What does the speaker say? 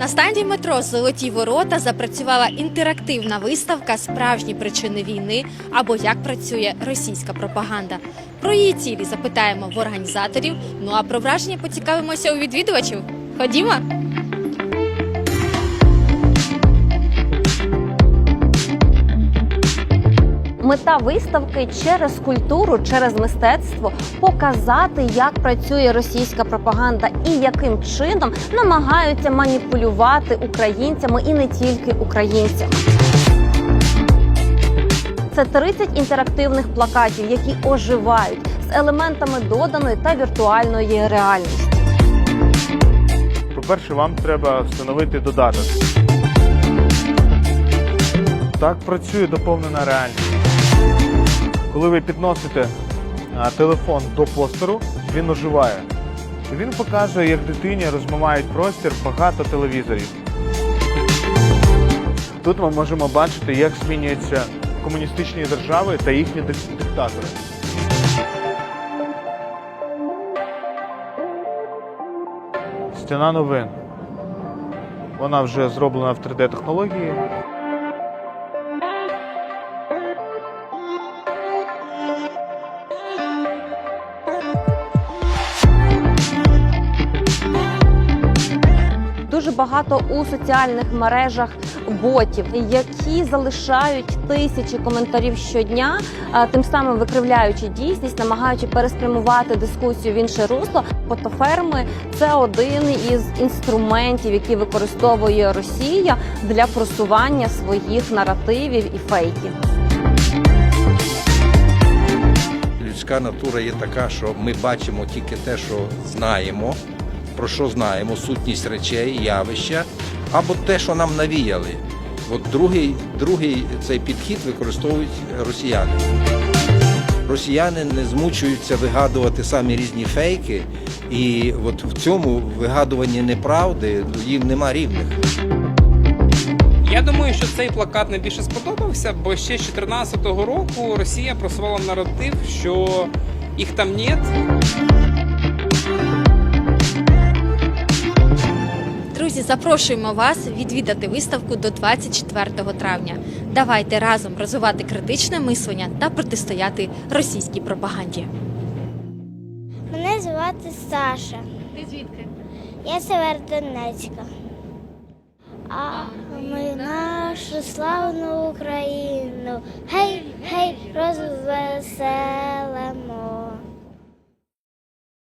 На стенді метро Золоті ворота запрацювала інтерактивна виставка Справжні причини війни або як працює російська пропаганда. Про її цілі запитаємо в організаторів. Ну а про враження поцікавимося у відвідувачів. Ходімо. Мета виставки через культуру, через мистецтво показати, як працює російська пропаганда і яким чином намагаються маніпулювати українцями і не тільки українцями. Це 30 інтерактивних плакатів, які оживають з елементами доданої та віртуальної реальності. По-перше, вам треба встановити додаток. Так працює доповнена реальність. Коли ви підносите телефон до постеру, він оживає. Він показує, як дитині розмивають простір багато телевізорів. Тут ми можемо бачити, як змінюються комуністичні держави та їхні диктатори. Стіна новин. Вона вже зроблена в 3D-технології. Багато у соціальних мережах ботів, які залишають тисячі коментарів щодня, тим самим викривляючи дійсність, намагаючи переспрямувати дискусію в інше русло. Фотоферми це один із інструментів, які використовує Росія для просування своїх наративів і фейків. Людська натура є така, що ми бачимо тільки те, що знаємо, про що знаємо, сутність речей, явища, або те, що нам навіяли. От другий, другий цей підхід використовують росіяни. Росіяни не змучуються вигадувати самі різні фейки, і от в цьому вигадуванні неправди їм нема рівних. Я думаю, що цей плакат найбільше сподобався, бо ще з 2014 року Росія просувала наратив, що їх там нет. Друзі, запрошуємо вас відвідати виставку до 24 травня. Давайте разом розвивати критичне мислення та протистояти російській пропаганді. Мене звати Саша. Ти звідки? Я Северодонецька. А ми нашу славну Україну. Гей, гей, розвеселимо.